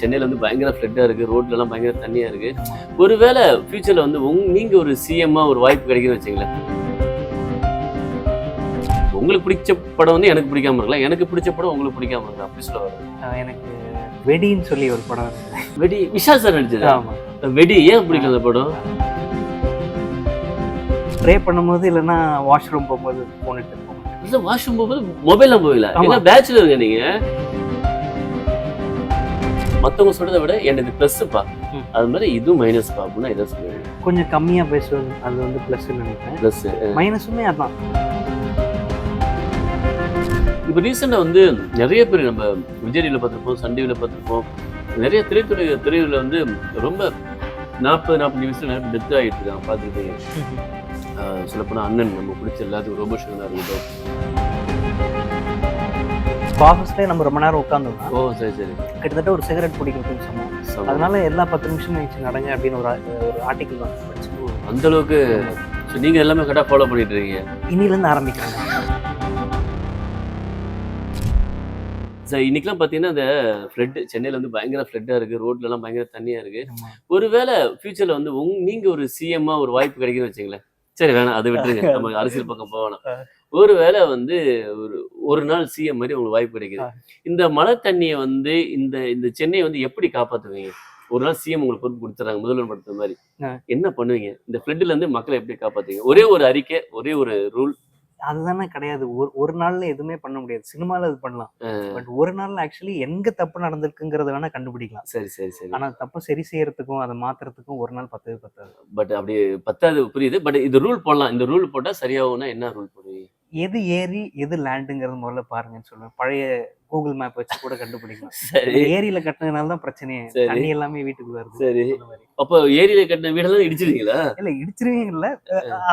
சென்னையில வந்து பயங்கர ஃப்ளட்டா இருக்கு. ரோட்ல எல்லாம் பயங்கர தண்ணியா இருக்கு. ஒருவேளை ஃபியூச்சர்ல வந்து உங் நீங்க ஒரு சிஎம்மா ஒரு வாய்ப்பு கிடைக்குன்னு வச்சுங்களேன். உங்களுக்கு பிடிச்ச படம் வந்து எனக்கு பிடிக்காம இருக்கலாம். எனக்கு பிடிச்ச படம் உங்களுக்கு பிடிக்காம இருக்கலாம். அப்படி சொல்ல வரேன். எனக்கு வெடின்னு சொல்லி ஒரு படம் வெடி விஷால் சார் நடிச்சது? ஆமா. வெடி ஏன் பிடிக்கல அந்த படம்? ப்ரே பண்ணும்போது இல்லைன்னா வாஷ்ரூம் போகும்போது போக மாட்டேன். இல்ல வாஷ்ரூம் போகும்போது மொபைல்ல போகல. ஏன்னா பேச்சுலருங்க நீங்க? மத்தவங்க சொல்றதை விட எனக்கு பிளஸ்ப்பா ம். அது மாதிரி இதுவும் மைனஸ்ப்பா அப்படின்னா இதை சொல்லுவேன். கொஞ்சம் கம்மியாக பேசுவது அது வந்து ப்ளஸ்ன்னு நினைக்கிறேன். பிளஸ் மைனஸுமே அதான். இப்போ ரீசெண்டாக வந்து நிறைய பேர் நம்ம விஜய்டியில் பார்த்துருப்போம் சன் டிவியில் பார்த்துருப்போம். நிறைய திரைத்துறை துறையில் வந்து ரொம்ப நாற்பது நாற்பது வயசுல நிறைய டெத் ஆகிட்டு இருக்காங்க பார்த்துருப்பீங்க சொல்லப்போனால் அண்ணன் நம்ம பிடிச்ச எல்லாத்துக்கும் ரோபோஷனாக இருக்கட்டும். ஆஃபீஸ்லேயே நம்ம ரொம்ப நேரம் உட்காந்தோம்னா ஓ சரி சரி. கிட்டத்தட்ட ஒரு சிகரெட் பிடிக்கிறதுன்னு சொன்னோம். அதனால எல்லா பத்து நிமிஷம் கழிச்சு நடங்க அப்படின்னு ஒரு ஆர்டிக்கல் வந்து படிச்சு. அந்த அளவுக்கு ஸோ நீங்கள் எல்லாமே கரெக்டாக ஃபாலோ பண்ணிட்டு இருக்கீங்க. இனிலேருந்து ஆரம்பிக்கிறாங்க சார் இன்னைக்கெல்லாம் பார்த்தீங்கன்னா இந்த ஃப்ளட் சென்னையில் வந்து பயங்கர ஃப்ளட்டாக இருக்குது ரோட்லலாம் பயங்கர தண்ணியாக இருக்குது. ஒருவேளை ஃபியூச்சரில் வந்து உங் நீங்கள் ஒரு சிஎம்மா ஒரு வாய்ப்பு கிடைக்குன்னு வச்சுங்களேன் சரி வேணாம் அதை விட்டுருங்க. நம்ம அரசியல் பக்கம் போகணும். ஒருவேளை வந்து ஒரு ஒரு நாள் சிஎம் மாதிரி உங்களுக்கு வாய்ப்பு கிடைக்குது. இந்த மழை தண்ணியை வந்து இந்த இந்த சென்னையை வந்து எப்படி காப்பாற்றுவீங்க ஒரு நாள் சிஎம் உங்களுக்கு பொறுப்பு கொடுத்துறாங்க முதல்வர் படுத்த மாதிரி. என்ன பண்ணுவீங்க? இந்த ஃப்ளட்ல இருந்து மக்களை எப்படி காப்பாற்றுவீங்க ஒரே ஒரு அறிக்கை ஒரே ஒரு ரூல் அதுதானே கிடையாது. ஒரு ஒரு நாள்ல எதுவுமே பண்ண முடியாது. சினிமால அது பண்ணலாம். பட் ஒரு நாள்ல ஆக்சுவலி எங்க தப்பு நடந்திருக்குங்கிறத வேணா கண்டுபிடிக்கலாம். சரி சரி சரி. ஆனா தப்பை சரி செய்யறதுக்கும் அதை மாத்துறதுக்கும் ஒரு நாள் பத்தவே பத்தாது. பட் அப்படி பத்தாவது புரியுது. பட் இது ரூல் போடலாம். இந்த ரூல் போட்டா சரியாகும்னா என்ன ரூல் போடுவீங்க? எது ஏரி எது லேண்டுங்கிறது முதல்ல பாருங்கன்னு சொல்லுவேன் பழைய கூகுள் மேப் வச்சு கூட கண்டுபிடிக்கலாம். சரி. ஏரியில கட்டினதுனால தான் பிரச்சனையே. தண்ணி எல்லாமே வீட்டுக்குள்ள வருது சரி. அப்போ ஏரியில கட்டின வீடெல்லாம் இடிச்சிருவீங்களா? இல்ல இடிச்சிருவீங்க இல்ல.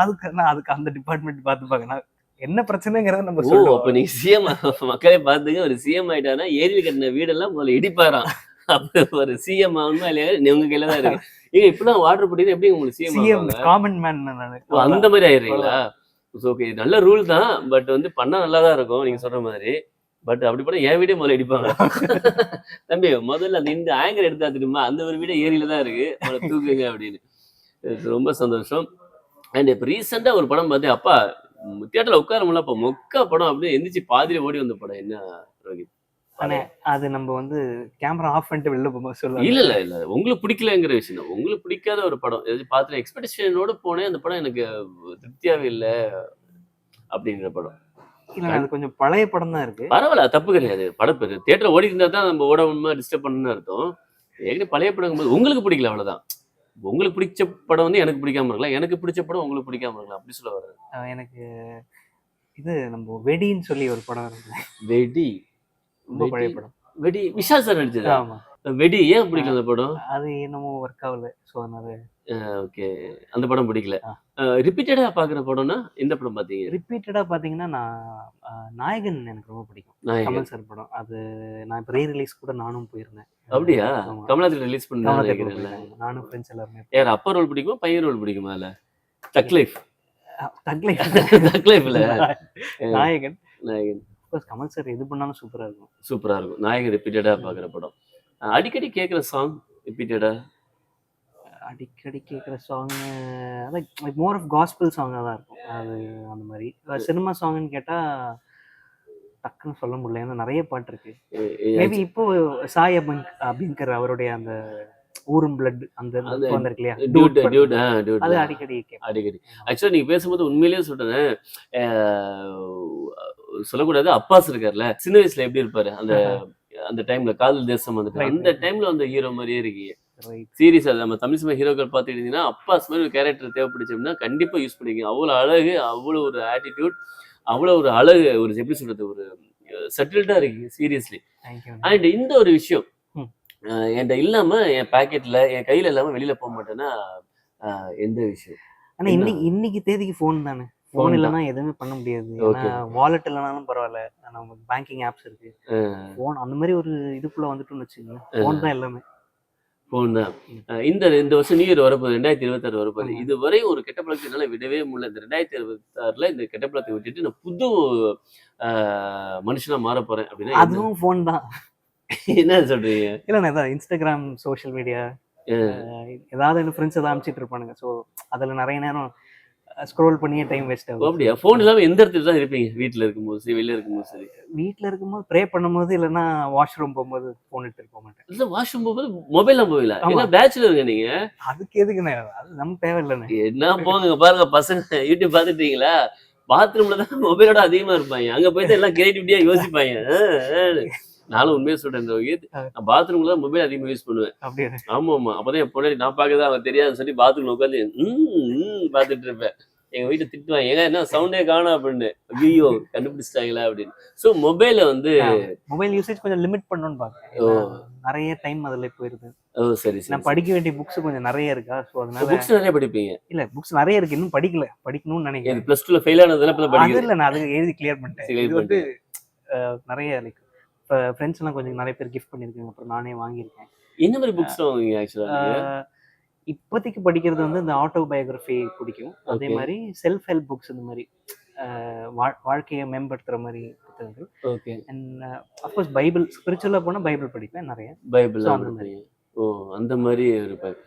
அதுக்கு நான் அதுக்கு அந்த டிபார்ட்மெண்ட் பார்த்துப்பாங்க நான் என்ன பிரச்சனைங்கிறத நம்ம சொல்லுவோம். அப்ப நீங்க சிஎம் மக்களே பாத்துங்க ஒரு சிஎம் ஆயிட்டானா ஏரியில கட்டின வீடெல்லாம் முதல்ல இடிப்பாராம். அப்ப ஒரு சிஎம் ஆகணுமா இல்லையா? உங்க கையில தான் இருக்கு. ஏங்க இப்பெல்லாம் வாட்டர் போட்டீங்கன்னா எப்படி உங்களுக்கு சிஎம் காமன் மேன் அந்த மாதிரி ஆயிடுறீங்களா? ஓகே நல்ல ரூல் தான் பட் வந்து பண்ணா நல்லா தான் இருக்கும் நீங்க சொல்ற மாதிரி. பட் அப்படி பண்ண என் வீடே முதல்ல அடிப்பாங்க தம்பி முதல்ல அந்த இந்த ஆங்கர் எடுத்தா திரும்ப அந்த ஒரு வீடே ஏரியில தான் இருக்கு. அவளை தூக்குங்க அப்படின்னு. ரொம்ப சந்தோஷம். அண்ட் இப்போ ரீசெண்டாக ஒரு படம் பார்த்தேன். அப்பா தியேட்டரில் உட்கார முடியல. அப்போ மொக்க படம் அப்படியே எந்திரிச்சு பாதியில ஓடி வந்த படம். என்ன ரோஹித் ஆனா அது நம்ம வந்து கேமரா ஆஃப் பண்ணிட்டு வெளில போகும்போது சொல்லுவாங்க. இல்ல இல்ல இல்ல. உங்களுக்கு பிடிக்கலங்கிற விஷயம். உங்களுக்கு பிடிக்காத ஒரு படம். எதாச்சும் பார்த்து எக்ஸ்பெக்டேஷனோட போனேன். அந்த படம் எனக்கு திருப்தியாவே இல்லை அப்படிங்கிற படம். இல்ல அது கொஞ்சம் பழைய படம் தான் இருக்கு. பரவாயில்ல தப்பு கிடையாது. படம் பேரு தியேட்டர் ஓடி இருந்தா தான் நம்ம ஓட உண்மை டிஸ்டர்ப் பண்ணணும்னு அர்த்தம். ஏற்கனவே பழைய படம் போது உங்களுக்கு பிடிக்கல அவ்வளவுதான். உங்களுக்கு பிடிச்ச படம் வந்து எனக்கு பிடிக்காம இருக்கலாம். எனக்கு பிடிச்ச படம் உங்களுக்கு பிடிக்காம இருக்கலாம். அப்படி சொல்ல வர்றது. அஹ் எனக்கு இது நம்ம வெடின்னு சொல்லி ஒரு படம் இருக்கு. வெடி. ரொம்ப பழைய. படம். வெடி விஷால் சார் நடிச்சது. ஆமா. வெடி ஏன் பிடிக்கல அந்த படம்? அது என்னமோ ஒர்க் ஆகல. ஸோ அதனால ஓகே அந்த படம் பிடிக்கல. ரிப்பீட்டடா பாக்குற படம்னா எந்த படம் பாத்தீங்க? ரிப்பீட்டடா பாத்தீங்கன்னா நான் நாயகன் எனக்கு ரொம்ப பிடிக்கும். கமல் சார் படம். அது நான் இப்போ ரீ ரிலீஸ் கூட நானும் போயிருந்தேன். அப்படியா? ஆமா. கமலாத்திரி ரிலீஸ் பண்ண. நானும் ஃப்ரெண்ட்ஸ் எல்லாருமே யார் அப்பா ரோல் பிடிக்குமா? பையன் ரோல் பிடிக்குமா இல்ல தக் லைஃப் தக்லை தக் லைஃப்ல நாயகன். நாயகன். Course, கமல் சார் எது பண்ணாலும் சூப்பரா இருக்கும். சூப்பரா இருக்கும். நாயகன் ரிப்பீட்டடா பாக்குற படம். அடிக்கடி கேக்குற சாங் ரிப்பீட்டடா அடிக்கடி கேட்குற song like more of possible சாங்காக தான் இருக்கும். அது அந்த மாதிரி. சினிமா சாங்னு கேட்டா டக்குன்னு சொல்ல முடியல. ஏன்னா நிறைய பாட்டு இருக்கு. மேபி இப்போ சாய் அபங்க் அபிங்கர் அவருடைய அந்த ஊரும் பிளட் அந்த வந்திருக்கு இல்லையா? அது அடிக்கடி அடிக்கடி. ஆக்சுவலா நீங்க பேசும்போது உண்மையிலேயே சொல்றேன் சொல்லக்கூடாது. அப்பாஸ் இருக்கார்ல சின்ன வயசுல எப்படி இருப்பாரு? அந்த அந்த டைம்ல காதல் தேசம் வந்துட்டு அந்த. டைம்ல அந்த ஹீரோ மாதிரியே இருக்கீங்க. சீரியஸ் அது நம்ம தமிழ் சினிமா ஹீரோக்கள் பார்த்துக்கிட்டீங்கன்னா அப்பாஸ் மாதிரி ஒரு கேரக்டர் தேவைப்படுச்சுன்னா கண்டிப்பா யூஸ் பண்ணிக்கங்க. அவ்வளவு அழகு அவ்வளவு ஒரு ஆட்டிடியூட் அவ்வளவு ஒரு அழகு ஒரு எப்படி சொல்றது ஒரு செட்டில்டா இருக்கு சீரியஸ்லி. அண்ட் இந்த ஒரு விஷயம் என்கிட்ட இல்லாம என் பாக்கெட்ல என் கையில இல்லாம வெளியில போக மாட்டேன்னா எந்த விஷயம்? ஆனா இன்னைக்கு இன்னைக்கு தேதிக்கு ஃபோன் தானே? ஃபோன். இல்லைன்னா எதுவுமே பண்ண முடியாது. ஏன்னா வாலெட் இல்லைனாலும் பரவாயில்ல. நம்ம பேங்கிங் ஆப்ஸ் இருக்கு. ஃபோன் அந்த மாதிரி ஒரு இதுக்குள்ள வந்துட்டோம்னு வச்சுக்கோங்க ஃபோன் தான் எல்லாமே. போன் தான். இந்த இந்த வருஷம் நியூ இயர் வரப்போகுது. ரெண்டாயிரத்தி இருபத்தாறு வரப்போகுது. ஆமா. இதுவரை ஒரு கெட்ட பழக்கத்தை என்னால விடவே முடியல. இந்த ரெண்டாயிரத்தி இருபத்தாறுல இந்த கெட்ட பழக்கத்தை விட்டுட்டு நான் புது அஹ், மனுஷனா மாற போறேன் அப்படின்னா என்ன? அதுவும் ஃபோன் தான். என்ன சொல்றீங்க? இல்லைண்ணா இதான் இன்ஸ்டாகிராம் சோஷியல் மீடியா ஏதாவது எனக்கு ஃப்ரெண்ட்ஸ் ஏதாவது அனுப்பிச்சிட்டு இருப்பானுங்க. ஸோ அதில் நிறைய நேரம் ஸ்க்ரோல் பண்ணியே டைம் வேஸ்ட் ஆகும் அப்படியா? போன் இல்லாம எந்த இடத்துல தான் இருப்பீங்க? வீட்ல இருக்கும்போது சரி வெளில இருக்கும்போது சரி. வீட்டில் இருக்கும்போது ப்ரே பண்ணும்போது இல்லைன்னா வாஷ்ரூம் போகும்போது ஃபோன் எடுத்துட்டு போக மாட்டேன். இல்ல வாஷ்ரூம் போகும்போது மொபைல்லாம் போகல. ஏன்னா பேச்சுலருங்க நீங்க. அதுக்கு எதுக்குண்ணே? அது நமக்கு தேவையில்லைண்ணே. என்ன போங்க பாருங்க பசங்க யூடியூப் பாத்துட்டீங்களா பாத்ரூம்ல தான் மொபைலோட அதிகமா இருப்பாங்க. அங்க போயிட்டு எல்லாம் கிரியேட்டிவிட்டியா யோசிப்பாங்க. நானும் உண்மையை சொல்றேன் இந்த. நான் பாத்ரூம்ல தான் மொபைல் அதிகமா யூஸ் பண்ணுவேன். ஆமா ஆமா அப்பதான் என் பொண்ணாடி நான் பார்க்கதான் அவன் தெரியாதுன்னு சொல்லி பாத்ரூம்ல உட்காந்து ம் பாத்துட்டு இருப்பேன். எங்க வீட்டுல திட்டுவாங்க ஏங்க என்ன சவுண்டே காணும் அப்படின்னு. ஐயோ கண்டுபிடிச்சிட்டாங்களா அப்படின்னு. சோ மொபைல வந்து மொபைல் யூசேஜ் கொஞ்சம் லிமிட் பண்ணணும்னு ஓ. பார்க்கறேன் நிறைய டைம் அதில் போயிருது. ஓ சரி சரி நான் படிக்க வேண்டிய புக்ஸ் கொஞ்சம் நிறைய இருக்கா? ஸோ அதனால புக்ஸ் நிறைய படிப்பீங்க? இல்ல புக்ஸ் நிறைய இருக்கு. இன்னும் படிக்கல. படிக்கணும்னு நினைக்கிறேன். பிளஸ் டூல ஃபெயில் ஆனதுல இப்ப இல்ல நான் அது எழுதி கிளியர் பண்ணிட்டேன். இது வந்து நிறைய லைக் இப்போ ஃப்ரெண்ட்ஸ் எல்லாம் கொஞ்சம் நிறைய பேர் கிஃப்ட் பண்ணிருக்காங்க அப்புறம் நானே வாங்கியிருக்கேன். என்ன மாதிரி புக்ஸ் வாங்குவீங்க ஆக்சுவலா அஹ், இப்போதைக்கு படிக்கிறது வந்து இந்த ஆட்டோபயோகிராஃபி பிடிக்கும். அதே. மாதிரி செல்ஃப் ஹெல்ப் புக்ஸ் இந்த மாதிரி வாழ்- வாழ்க்கையை மேம்படுத்துற மாதிரி புத்தகங்கள். Okay and of course Bible ஸ்பிரிச்சுவலாக போனால் பைபிள் படிப்பேன் நிறைய. பைபிள் அந்த மாதிரி. ஓ அந்த மாதிரி இருப்பாரு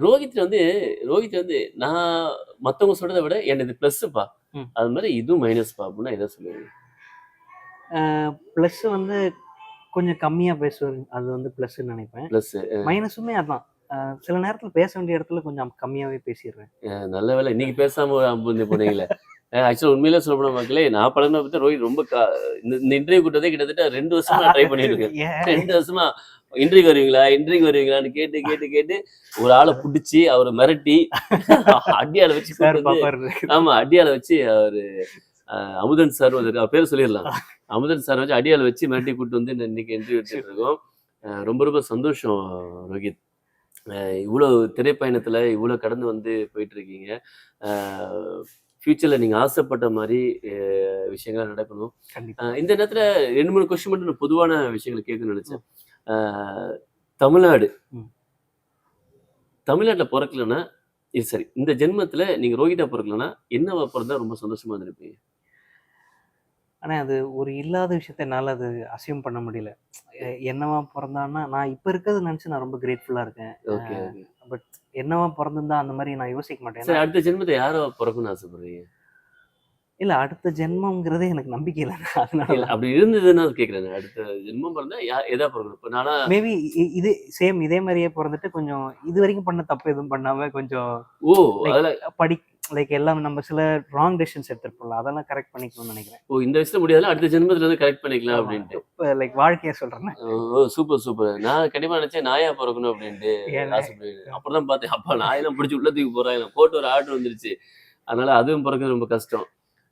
ரோஹித் வந்து ரோஹித் வந்து நான் மத்தவங்க சொல்றதை விட எனக்கு இது பிளஸ்ப்பா. அது மாதிரி இதுவும் மைனஸ்ப்பா அப்படின்னா எதை சொல்லுவீங்க ப்ளஸ் வந்து கொஞ்சம் கம்மியா பேசுவேன் அது வந்து ப்ளஸ்ன்னு நினைப்பேன். பிளஸ் மைனஸுமே அதான். சில நேரத்துல பேச வேண்டிய இடத்துல கொஞ்சம் கம்மியாவே பேசிடுறேன் நல்ல வேலை. இன்னைக்கு பேசாம போனீங்களே. ஆக்சுவலா உண்மையிலே சொல்ல போன மக்களே நான் பழகின பத்தி ரோஹித் ரொம்ப இந்த இன்டர்வியூ கூட்டதே கிட்டத்தட்ட ரெண்டு வருஷமா ட்ரை பண்ணிட்டு இருக்கேன் ஏன்? ரெண்டு வருஷமா இன்டர்வியூ வருவீங்களா இன்டர்வியூ வருவீங்களான்னு கேட்டு கேட்டு கேட்டு ஒரு ஆளை புடிச்சு அவரை மிரட்டி அடியால வச்சு ஆமா அடியால வச்சு அவரு அமுதன் சார் வந்து அவர் பேர் சொல்லிடலாம். அமுதன் சார் வச்சு அடியால வச்சு மிரட்டி கூட்டு வந்து இன்னைக்கு இன்டர்வியூ எடுத்துட்டு இருக்கோம். ரொம்ப ரொம்ப சந்தோஷம் ரோஹித். அஹ், இவ்வளவு திரைப்பயணத்துல இவ்வளவு கடந்து வந்து போயிட்டு இருக்கீங்க ஃபியூச்சர்ல நீங்க ஆசைப்பட்ட மாதிரி விஷயங்கள் நடக்கணும். இந்த நேரத்துல ரெண்டு மூணு கொஸ்டின் மட்டும் நான் பொதுவான விஷயங்களை கேட்கணும்னு நினைச்சேன். தமிழ்நாடு. தமிழ்நாட்டுல பிறக்கலன்னா இது சரி இந்த ஜென்மத்துல நீங்க ரோஹிதா பிறக்கலன்னா என்னவா பிறந்தா ரொம்ப சந்தோஷமா இருந்திருப்பீங்க? ஆனா அது ஒரு இல்லாத விஷயத்த என்னால அது அசியூம் பண்ண முடியல. என்னவா பிறந்தான்னா நான் இப்ப இருக்கிறது நினைச்சு நான் ரொம்ப கிரேட்ஃபுல்லா இருக்கேன். ஓகே என்னவா பிறந்திருந்தா அந்த மாதிரி நான் யோசிக்க மாட்டேன். அடுத்த ஜென்மத்தை யாரோ பிறக்கணும்னு ஆசைப்படுறீங்க? இல்ல அடுத்த ஜென்மங்கிறதே எனக்கு நம்பிக்கை இல்லை. அதனால அப்படி இருந்ததுன்னா கேக்குறேன் அடுத்த ஜென்மம் பிறந்தா யா- எதா பிறக்கணும்? இப்ப நானா மேபி இது சேம் இதே மாதிரியே பிறந்துட்டு கொஞ்சம் இது வரைக்கும் பண்ண தப்பு எதுவும் பண்ணாம கொஞ்சம் ஓ அதுல படி லைக் எல்லாம் நம்ம சில ராங் டெசிஷன்ஸ் எடுத்துருப்போம்ல அதெல்லாம் கரெக்ட் பண்ணிக்கணும்னு நினைக்கிறேன். ஓ இந்த வயசுல முடியாதுல அடுத்த ஜென்மத்துல இருந்து கரெக்ட் பண்ணிக்கலாம். அப்படின்ட்டு. லைக் வாழ்க்கைய சொல்றேன். ஓ சூப்பர் சூப்பர் நான் கண்டிப்பா நினைச்சேன் நாயா பிறக்கணும் அப்படின்ட்டு. அப்புறம் தான் பார்த்தேன் அப்பா நாயெல்லாம் பிடிச்சி உள்ள தூக்கி போறாங்க போட்டு ஒரு ஆர்டர் வந்துருச்சு. அதனால அதுவும் பிறக்கிறது ரொம்ப கஷ்டம்.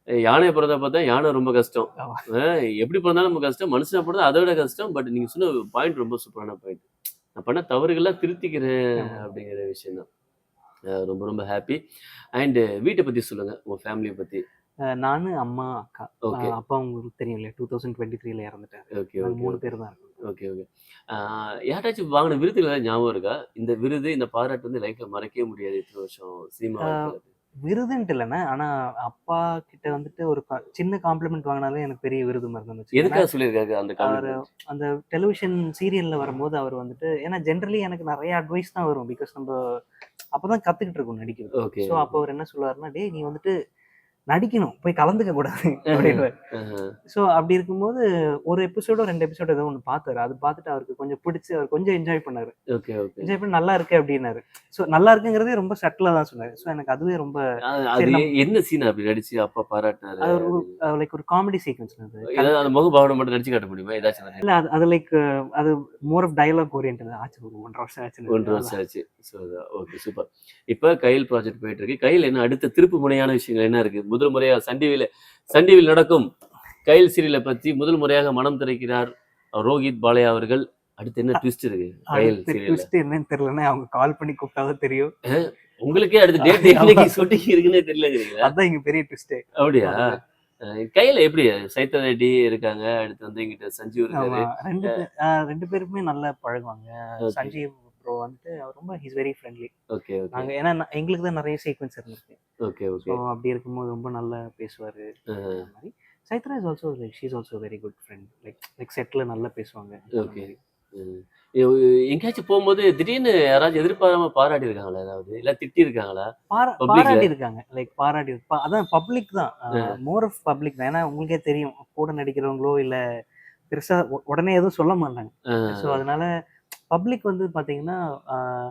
யானை பிறந்தா பார்த்தா யானை ரொம்ப கஷ்டம். எப்படி பிறந்தாலும் ரொம்ப கஷ்டம். மனுஷனா பிறந்தா அதை விட கஷ்டம். பட் நீங்க சொன்ன பாயிண்ட் ரொம்ப சூப்பரான பாயிண்ட் நான் பண்ண தவறுகள்லாம் திருத்திக்கிறேன். அப்படிங்கிற விஷயம் தான் ரொம்ப ரொம்ப ஹாப்பி அண்ட் வீட்டை பத்தி சொல்லுங்க உங்க ஃபேமிலியை பத்தி. நானு அம்மா அக்கா. ஓகே அப்பா உங்களுக்கு தெரியும் இல்லையா டூ தௌசண்ட் டுவெண்ட்டி த்ரீல இறந்துட்டாரு ஓகே மூணு பேர் தான் இருக்கோம். ஓகே ஓகே யாராச்சும் வாங்கின விருதுகள் ஞாபகம் இருக்கா? இந்த விருது இந்த பாராட்டு வந்து லைஃப்ல மறக்கவே முடியாது இத்தனை வருஷம் சினிமா. விருதுன்ட்டு இல்லைன்னா ஆனா அப்பா கிட்ட வந்துட்டு ஒரு சின்ன காம்ப்ளிமெண்ட் வாங்கினாலே எனக்கு பெரிய விருது மாதிரி வச்சுக்கோங்களேன். எதுக்காக சொல்லியிருக்காங்க அந்த அவரு அந்த டெலிவிஷன் சீரியல்ல வரும்போது அவர் வந்துட்டு ஏன்னா ஜென்ரலி எனக்கு நிறைய அட்வைஸ் தான் வரும். பிகாஸ் நம்ம அப்பதான் கத்துக்கிட்டு இருக்கோம் நடிக்கிறது ஸோ அப்போ அவர் என்ன சொல்லுவாருன்னா டேய் நீ வந்துட்டு நடிக்கணும். போய் கலந்துக்க கூடாது. அப்படின்னு ஸோ அப்படி இருக்கும்போது ஒரு எபிசோடோ ரெண்டு எபிசோடோ ஏதோ ஒன்று பார்த்தாரு அது பார்த்துட்டு அவருக்கு கொஞ்சம் பிடிச்சி அவர் கொஞ்சம் என்ஜாய் பண்ணாரு. என்ஜாய் பண்ணி நல்லா இருக்கு அப்படின்னாரு. ஸோ நல்லா இருக்குங்கிறதே ரொம்ப சட்டிலாக தான் சொன்னாரு. ஸோ எனக்கு அதுவே ரொம்ப என்ன சீன் அப்படி நடிச்சு அப்பா பாராட்டினாரு? அது ஒரு லைக் ஒரு காமெடி சீக்வன்ஸ் அது. ஏதாவது அந்த முக பாவனை மட்டும் நடிச்சு காட்ட முடியுமா? ஏதாச்சும் இல்ல அது அது லைக் அது மோர் ஆஃப் டயலாக் ஓரியன்ட் ஆச்சு ஒரு ஒன்றரை வருஷம் ஆச்சு. ஒன்று வருஷம் ஆச்சு. ஸோ ஓகே சூப்பர் இப்போ கையில் ப்ராஜெக்ட் போயிட்டு இருக்கு. கையில் என்ன அடுத்த திருப்பு முனையான விஷயங்கள் என்ன இருக்கு? முதல் முறையாக சன் டிவியில் சன் டிவியில் நடக்கும் கையில் சீரியலை பத்தி முதல் முறையாக மனம் திறக்கிறார் ரோஹித் பாலையா அவர்கள். அடுத்து என்ன ட்விஸ்ட் இருக்கு? சீரியல்ல. ட்விஸ்ட் என்னன்னு தெரியலன்னா அவங்க கால் பண்ணி கூப்பிட்டாதான் தெரியும். உங்களுக்கே அடுத்த டேட் என்னைக்கு ஷூட்டிங் இருக்குன்னே தெரியலங்கிறீங்களா? அதான் இங்க பெரிய ட்விஸ்டே அப்படியா? கையில எப்படி சைத்தா ரெட்டி இருக்காங்க அடுத்து வந்து எங்கிட்ட சஞ்சீவ் இருக்காரு. ரெண்டு ரெண்டு பேருமே நல்லா பழகுவாங்க. சஞ்சீவ் ப்ரோ வந்துட்டு அவர் ரொம்ப he's very friendly okay okay நாங்க ஏன்னா எங்களுக்கு தான் நிறைய சீக்வன்ஸ் இருந்திருக்கு. ஓகே ஓகே அப்படி இருக்கும்போது ரொம்ப நல்லா பேசுவாரு. அந்த மாதிரி. Chaitra is also like she's also very good friend like like settle நல்லா பேசுவாங்க. ம். எ- எங்கேயாச்சும் போகும்போது திடீர்னு யாராச்சும் எதிர்பாராம பாராட்டி இருக்காங்களா ஏதாவது? இல்ல திட்டி இருக்காங்களா? பாராட்டி இருக்காங்க. லைக் பாராட்டி அதான் பப்ளிக் தான். மோர் ஆஃப் பப்ளிக் தான். ஏன்னா உங்களுக்கே தெரியும். கூட நடிக்கிறவங்களோ இல்ல பெருசா உடனே எதுவும் சொல்ல மாட்டாங்க. ஸோ அதனால பப்ளிக் வந்து பாத்தீங்கன்னா ஆஹ்,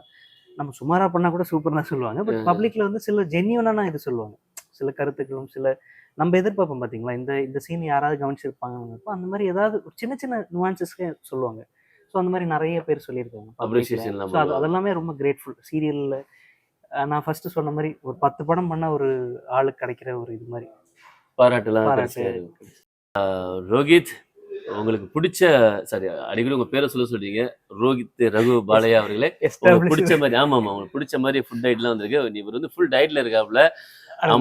நம்ம சுமாரா பண்ணா கூட சூப்பர் தான் சொல்லுவாங்க. பட் பப்ளிக்ல வந்து சில ஜென்யூனான இது சொல்லுவாங்க. சில கருத்துக்களும் சில நம்ம எதிர்பார்ப்போம் பாத்தீங்களா? இந்த இந்த சீன் யாராவது கவனிச்சிருப்பாங்க அந்த மாதிரி ஏதாவது ஒரு சின்ன சின்ன நுவான்சஸ்க்கு சொல்லுவாங்க. ஸோ அந்த மாதிரி நிறைய பேர் சொல்லியிருக்காங்க ஸோ அது அதெல்லாமே ரொம்ப கிரேட்ஃபுல் சீரியல்ல நான் ஃபர்ஸ்ட் சொன்ன மாதிரி ஒரு பத்து படம் பண்ண ஒரு ஆளுக்கு கிடைக்கிற ஒரு இது மாதிரி. பாராட்டுலாம் ரோஹித் உங்களுக்கு பிடிச்ச சாரி அடிக்கடி உங்க பேரை சொல்ல சொல்றீங்க. ரோஹித் ரகு பாலையா அவர்களே உங்களுக்கு பிடிச்ச மாதிரி ஆமா ஆமா உங்களுக்கு பிடிச்ச மாதிரி ஃபுட் டயட்லாம் வந்திருக்கு. இவர் வந்து ஃபுல் டயட்ல இருக்காப்ல.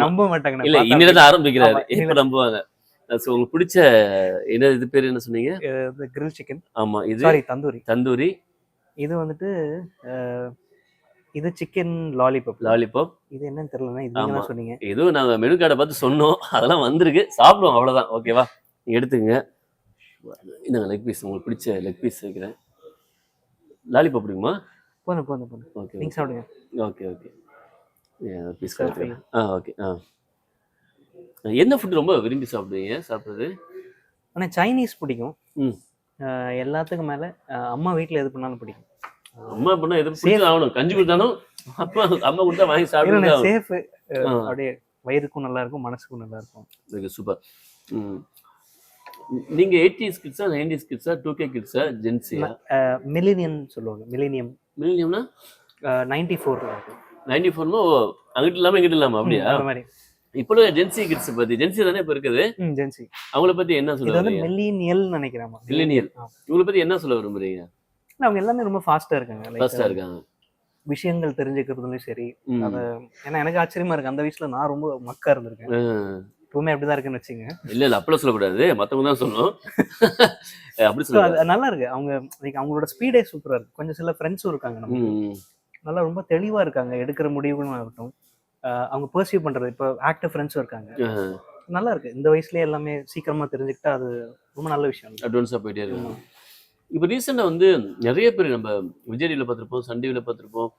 நம்ப மாட்டாங்க இல்ல இன்னில தான் ஆரம்பிக்கிறாரு. இப்ப நம்புவாங்க. ஸோ உங்களுக்கு பிடிச்ச என்ன இது பேர் என்ன சொன்னீங்க? கிரில் சிக்கன் ஆமா இது சாரி தந்தூரி. தந்தூரி. இது வந்துட்டு இது சிக்கன் லாலிபப் லாலிபாப் இது என்னன்னு தெரியலன்னா இது சொன்னீங்க. ஏதோ நாங்க மெனு கார்டை பார்த்து சொன்னோம். அதெல்லாம் வந்திருக்கு. சாப்பிடுவோம் அவ்வளவுதான். ஓகேவா நீங்க எடுத்துக்கங்க. இந்தாங்க லெக் பீஸ் உங்களுக்கு பிடிச்ச லெக் பீஸ் வைக்கிறேன் லாலிபாப் பிடிக்குமா? போதும் போதும் போதும். ஓகே நீங்க சாப்பிடுங்க. ஓகே ஓகே பீஸ் கிடைக்கும் ஆ ஓகே ஆ. என்ன ஃபுட் ரொம்ப விரும்பி சாப்பிடுவீங்க? சாப்பிட்றது? ஆனா சைனீஸ் பிடிக்கும். ம். எல்லாத்துக்கும் மேல அம்மா வீட்ல எது பண்ணாலும் பிடிக்கும். அம்மா பண்ணா எதுவும் பிடிச்சி ஆகணும். கஞ்சி கொடுத்தாலும் அப்பா அம்மா கொடுத்தா வாங்கி சாப்பிட்டு சேஃப். அப்படியே வயிறுக்கும் நல்லா இருக்கும் மனசுக்கும் நல்லா இருக்கும். சூப்பர் ம். நீங்க எயிட்டிஸ் கிட்ஸா நைன்டிஸ் கிட்ஸா டூ கே கிட்ஸா ஜென்சியா மில்லினியம் சொல்லுவாங்க மில்லினியம் மில்லியம்னா நைன்டி இருக்கும் நைன்டி ஃபோர்மா நைன்டி இல்லாம இங்கிட்டு இல்லாம அப்படியா? இப்போ ஜென்சி கிட்ஸ் பத்தி ஜென்சி தானே இப்ப இருக்குது? ஜென்சி அவங்கள பத்தி என்ன சொல்ல வரீங்க? மில்லினியல் நினைக்கிறேன். ஆ. இவங்களை பத்தி என்ன சொல்ல விரும்புறீங்க? அவங்க எல்லாமே ரொம்ப ஃபாஸ்டா இருக்காங்க ஃபர்ஸ்டா இருக்காங்க. விஷயங்கள் தெரிஞ்சுக்கிறதுலயும் சரி. அத ஏன்னா எனக்கு ஆச்சரியமா இருக்கு. அந்த வயசுல நான் ரொம்ப மக்கா இருந்திருக்கேன். ஆ. இப்பவுமே அப்படிதான் இருக்குன்னு வச்சுங்க இல்ல இல்ல அப்பெல்லாம் சொல்லக்கூடாது. மத்தவங்க தான் சொல்லணும். அப்படி சொல்ல நல்லா இருக்கு. அவங்க like, அவங்களோட ஸ்பீடே சூப்பரா இருக்கு. கொஞ்சம் சில ஃப்ரெண்ட்ஸும் இருக்காங்க நமக்கு ம் நல்லா ரொம்ப தெளிவா இருக்காங்க. எடுக்கிற முடிவுகளும் ஆகட்டும். அவங்க பர்சீவ் பண்றது இப்போ ஆக்டிவ் ஃப்ரெண்ட்ஸும் இருக்காங்க. நல்லா இருக்கு. இந்த வயசுலயே எல்லாமே சீக்கிரமா தெரிஞ்சுக்கிட்டா அது ரொம்ப நல்ல விஷயம். அட்வான்ஸாக போயிட்டே இருக்காங்க இப்போ ரீசெண்டாக வந்து நிறைய பேர் நம்ம விஜய் டிவியில் பார்த்துருப்போம் சன் டிவியில் பார்த்துருப்போம்.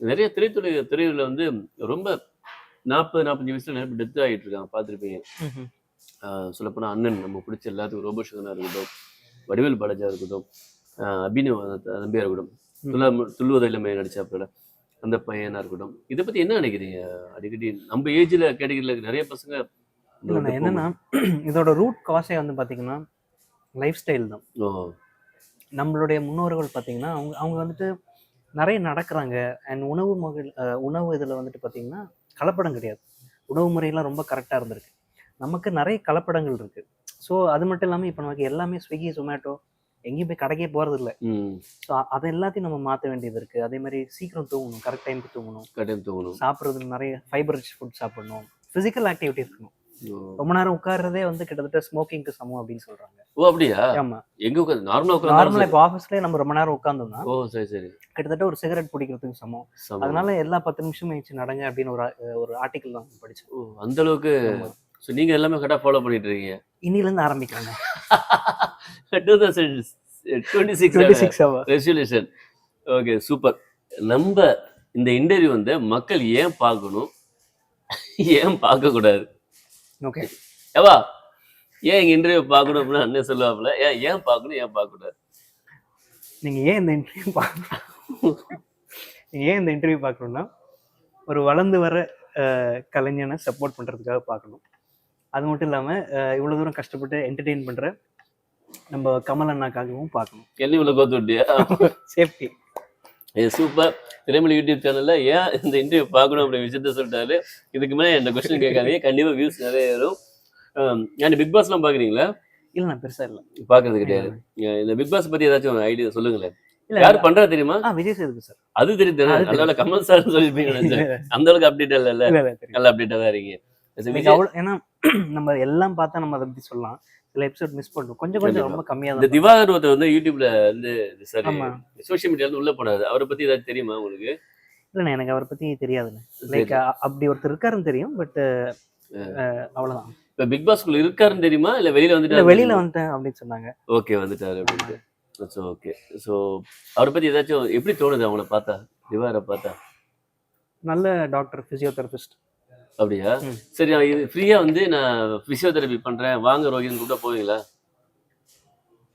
நிறைய திரைத்துறை திரையில் வந்து ரொம்ப நாற்பது நாற்பத்தஞ்சு வயசுல நிறைய டெத் ஆகிட்டு இருக்காங்க பார்த்துருப்பீங்க. சொல்லப்போனால் அண்ணன் நம்ம பிடிச்ச எல்லாத்துக்கும் ரோபோ சங்கனாக இருக்கட்டும். வடிவேல் பாலாஜா இருக்கட்டும் அபினவ் தம்பியாக இருக்கட்டும். துள்ள துள்ளுவதை இளமையை நடிச்சாப்புல அந்த பையனாக இருக்கட்டும். இதை பற்றி என்ன நினைக்கிறீங்க? அடிக்கடி நம்ம ஏஜில் கேட்டகரியில் நிறைய பசங்க என்னன்னா இதோட ரூட் காசே வந்து பாத்தீங்கன்னா லைஃப் ஸ்டைல் தான் நம்மளுடைய முன்னோர்கள் பாத்தீங்கன்னா அவங்க அவங்க வந்துட்டு நிறைய நடக்கிறாங்க. அண்ட் உணவு அஹ் உணவு இதில் வந்துட்டு பார்த்தீங்கன்னா கலப்படம் கிடையாது. உணவு முறையெல்லாம் ரொம்ப கரெக்டாக இருந்திருக்கு. நமக்கு நிறைய கலப்படங்கள் இருக்கு. ஸோ அது மட்டும் இல்லாமல் இப்போ நமக்கு எல்லாமே ஸ்விக்கி ஜொமேட்டோ எங்கேயும் போய் கடைக்கே போகிறது இல்லை ஸோ அதை எல்லாத்தையும் நம்ம மாற்ற வேண்டியது இருக்கு. அதே மாதிரி சீக்கிரம் தூங்கணும் கரெக்ட் டைமுக்கு தூங்கணும். கட்டாயம் தோணும் சாப்பிட்றது நிறைய ஃபைபர் ரிச் ஃபுட் சாப்பிடணும். ஃபிசிக்கல் ஆக்டிவிட்டி இருக்கணும். ரொம்ப நேரம் உட்கார்றதே வந்து கிட்டத்தட்ட ஸ்மோக்கிங்க்கு சமம் அப்படின்னு சொல்றாங்க. ஓ அப்படியா? ஆமா. எங்க உட்காந்து நார்மலா நார்மலா உட்காந்து இப்போ ஆஃபீஸ்லேயே நம்ம ரொம்ப நேரம் உட்காந்தோம்னா ஓ சரி சரி. கிட்டத்தட்ட ஒரு சிகரெட் பிடிக்கிறதுக்கு சமம். அதனால எல்லா பத்து நிமிஷம் ஆயிடுச்சு நடங்க அப்படின்னு ஒரு ஒரு ஆர்டிக்கல் தான் படிச்சேன். ஓ அந்த அளவுக்கு. ஸோ நீங்க எல்லாமே கரெக்டாக ஃபாலோ பண்ணிட்டு இருக்கீங்க. இன்னில இருந்து ஆரம்பிக்கிறாங்க two thousand twenty twenty six six hour resolution okay super நம்ம இந்த இன்டர்வியூ வந்து மக்கள் ஏன் பார்க்கணும்? ஏன் பார்க்க கூடாது ஓகே ஏவா ஏன் எங்க இன்டர்வியூ பார்க்கணும் அப்படின்னு அண்ணன் சொல்லுவாப்புல? ஏன் ஏன் பார்க்கணும் ஏன் பார்க்க கூடாது நீங்க ஏன் இந்த இன்டர்வியூ பார்க்கணும்? நீங்க ஏன் இந்த இன்டர்வியூ பார்க்கணும்னா ஒரு வளர்ந்து வர கலைஞனை சப்போர்ட் பண்றதுக்காக பார்க்கணும். அது மட்டும் இல்லாம அஹ், இவ்வளவு தூரம் கஷ்டப்பட்டு என்டர்டெயின் பண்ற நம்ம கமல் அண்ணாக்காகவும் பார்க்கணும். என்ன இவ்வளோ கோத்து விட்டியா? சேஃப்டி இது சூப்பர் திரைமொழி யூடியூப் சேனல்ல ஏன் இந்த இன்டர்வியூ பார்க்கணும் அப்படிங்கிற விஷயத்த சொல்லிட்டாரு. இதுக்கு மேலே இந்த கொஸ்டின் கேட்காதீங்க. கண்டிப்பா வியூஸ் நிறைய வரும் ஏன் பிக் பாஸ்லாம் பாக்குறீங்களா இல்ல நான் பெருசா இல்ல. பாக்குறது கிடையாது. இந்த பிக் பாஸ் பத்தி ஏதாச்சும் ஐடியா சொல்லுங்களேன். யார் பண்றா தெரியுமா? விஜய் சேதுக்கு சார். அது தெரியுது தானே? அது தெரியும். நல்ல கமல் சார் சொல்லிருப்பீங்க அந்த அளவுக்கு அப்டேட் இல்ல நல்ல அப்டேட்டா தான் இருக்கீங்க. அவ்வளவு ஏன்னா நம்ம எல்லாம் பார்த்தா நம்ம அதை பத்தி சொல்லலாம். சில எபிசோட் மிஸ் பண்ணுவோம் கொஞ்சம் கொஞ்சம். ரொம்ப கம்மியா இந்த திவாகர் ஒருத்தர் வந்து யூடியூப்ல வந்து சரி சோஷியல் இருந்து உள்ள போனாரு. அவரை பத்தி ஏதாச்சும் தெரியுமா உங்களுக்கு? இல்லண்ணே எனக்கு அவரை பத்தி தெரியாதுண்ணே. லைக் அப்படி ஒருத்தர் இருக்காருன்னு தெரியும் பட் அவ்வளவுதான். இப்ப பிக் பாஸ்குள்ள இருக்காருன்னு தெரியுமா? இல்ல வெளியில வந்துட்டு வெளியில வந்துட்டேன் அப்படின்னு சொன்னாங்க. ஓகே வந்துட்டாரு அப்படின்ட்டு. ஸோ ஓகே ஸோ அவரை பத்தி ஏதாச்சும் எப்படி தோணுது அவங்கள பார்த்தா? திவாரை பார்த்தா? நல்ல டாக்டர் பிசியோதெரபிஸ்ட் அப்படியா. சரி இது ஃப்ரீயா வந்து நான் பிசியோதெரபி பண்றேன். வாங்க ரோஹித் கூப்பிட்டா போவீங்களா?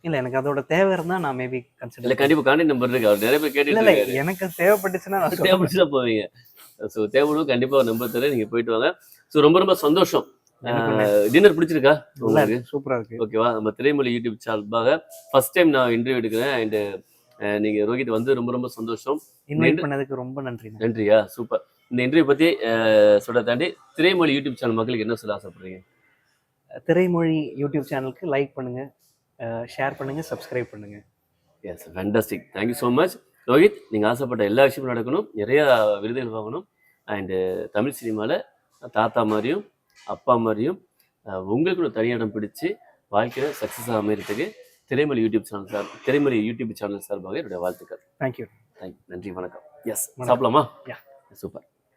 இல்ல எனக்கு அதோட தேவை இருந்தா நான் மேபி இல்ல கன்சிடர் கண்டிப்பா கான்டாக்ட் நம்பர் இருக்கு. அவர் நிறைய பேர் இல்ல இல்ல இருக்காரு. எனக்கு தேவைப்பட்டுச்சுன்னா நான் சொல்றேன். தேவைப்பட்டுச்சா போவீங்க. ஸோ தேவைப்படும் கண்டிப்பா நம்பர் தரேன். நீங்க போயிட்டு வாங்க. ஸோ ரொம்ப ரொம்ப சந்தோஷம். டின்னர் பிடிச்சிருக்கா? சூப்பரா இருக்கு. ஓகேவா நம்ம திரைமொழி யூடியூப் சார்பாக ஃபர்ஸ்ட் டைம் நான் இன்டர்வியூ எடுக்கிறேன். அண்ட் நீங்க ரோஹித் வந்து ரொம்ப ரொம்ப சந்தோஷம். இன்வைட். பண்ணதுக்கு ரொம்ப நன்றி நன்றியா? சூப்பர் இந்த இன்டர்வியூ அஹ், சொல்ல தாண்டி திரைமொழி யூடியூப் சேனல் மக்களுக்கு என்ன சொல்ல ஆசைப்படுறீங்க? திரைமொழி யூடியூப் சேனலுக்கு லைக் பண்ணுங்க ஷேர் பண்ணுங்க சப்ஸ்கிரைப் பண்ணுங்க. Yes fantastic thank you so much Rohit நீங்கள் ஆசைப்பட்ட எல்லா விஷயமும் நடக்கணும். நிறைய விருதுகள் வாங்கணும். அண்டு தமிழ் சினிமாவில் தாத்தா மாதிரியும் அப்பா மாதிரியும் உங்களுக்கு ஒரு தனி இடம் பிடிச்சு வாழ்க்கையில் success அமைகிறதுக்கு Thiraimozhi YouTube channel sir Thiraimozhi YouTube channel சார்பாக என்னுடைய வாழ்த்துக்கள். தேங்க்யூ தேங்க் நன்றி வணக்கம். எஸ். சாப்பிடலாமா. சூப்பர்